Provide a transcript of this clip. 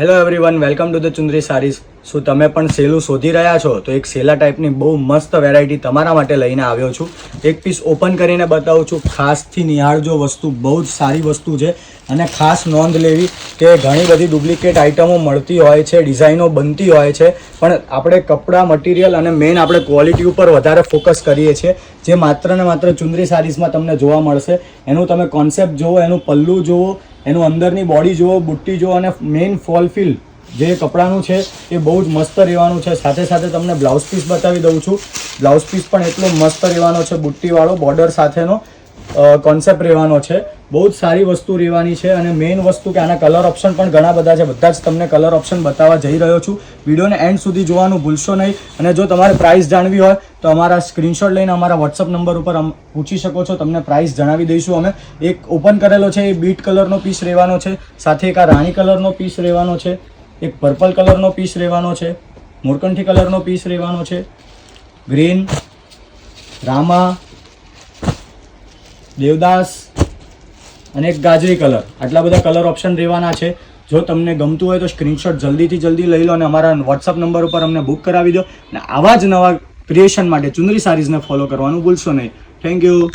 Hello everyone welcome to the Chundri saris શું તમે પણ સેલું શોધી રહ્યા છો? તો એક સેલા ટાઈપની બહુ મસ્ત વેરાયટી તમારા માટે લઈને આવ્યો છું. એક પીસ ઓપન કરીને બતાવું છું. ખાસથી નિહાળજો વસ્તુ, બહુ જ સારી વસ્તુ છે. અને ખાસ નોંધ લેવી કે ઘણી બધી ડુપ્લિકેટ આઇટમો મળતી હોય છે ડિઝાઇનો બનતી હોય છે. પણ આપણે કપડાં મટીરિયલ અને મેઇન આપણે ક્વોલિટી ઉપર વધારે ફોકસ કરીએ છીએ. જે માત્ર ને માત્ર ચુંદરી સારીઝમાં તમને જોવા મળશે. એનું તમે કોન્સેપ્ટ જુઓ, એનું પલ્લું જુઓ એનું અંદરની બોડી જુઓ, બુટ્ટી જુઓ અને મેઇન ફોલ ફિલ જે કપડાનું છે, એ બહુ જ મસ્ત રહેવાનું છે. સાથે સાથે તમને બ્લાઉઝ પીસ બતાવી દઉં છું. બ્લાઉઝ પીસ પણ એટલો મસ્ત રહેવાનો છે, બુટ્ટીવાળો બોર્ડર સાથેનો. કોન્સેપ્ટ રહેવાનો છે. બહુ જ સારી વસ્તુ રહેવાની છે અને મેઇન વસ્તુ કે આના કલર ઓપ્શન પણ ઘણા બધા છે. બધા જ તમને કલર ઓપ્શન બતાવવા જઈ રહ્યો છું. વિડીયોને એન્ડ સુધી જોવાનું ભૂલશો નહીં. અને જો તમારે પ્રાઇસ જાણવી હોય, તો અમારા સ્ક્રીનશોટ લઈને અમારા વોટ્સઅપ નંબર ઉપર પૂછી શકો છો. તમને પ્રાઇસ જણાવી દઈશું અમે. એક ઓપન કરેલો છે, એ બીટ કલરનો પીસ રહેવાનો છે. સાથે એક આ રાણી કલરનો પીસ રહેવાનો છે. એક પર્પલ કલરનો પીસ રહેવાનો છે. મોરકંઠી કલરનો પીસ રહેવાનો છે. ગ્રીન રામા દેવદાસ અને એક ગાજરી કલર. આટલા બધા કલર ઓપ્શન રહેવાના છે. જો તમને ગમતું હોય તો સ્ક્રીનશોટ જલ્દીથી જલ્દી લઈ લો અને અમારા વોટ્સઅપ નંબર ઉપર અમને બુક કરાવી દો. અને આવા જ નવા ક્રિએશન માટે ચુંદરી સારીઝને ફોલો કરવાનું ભૂલશો નહીં. Thank you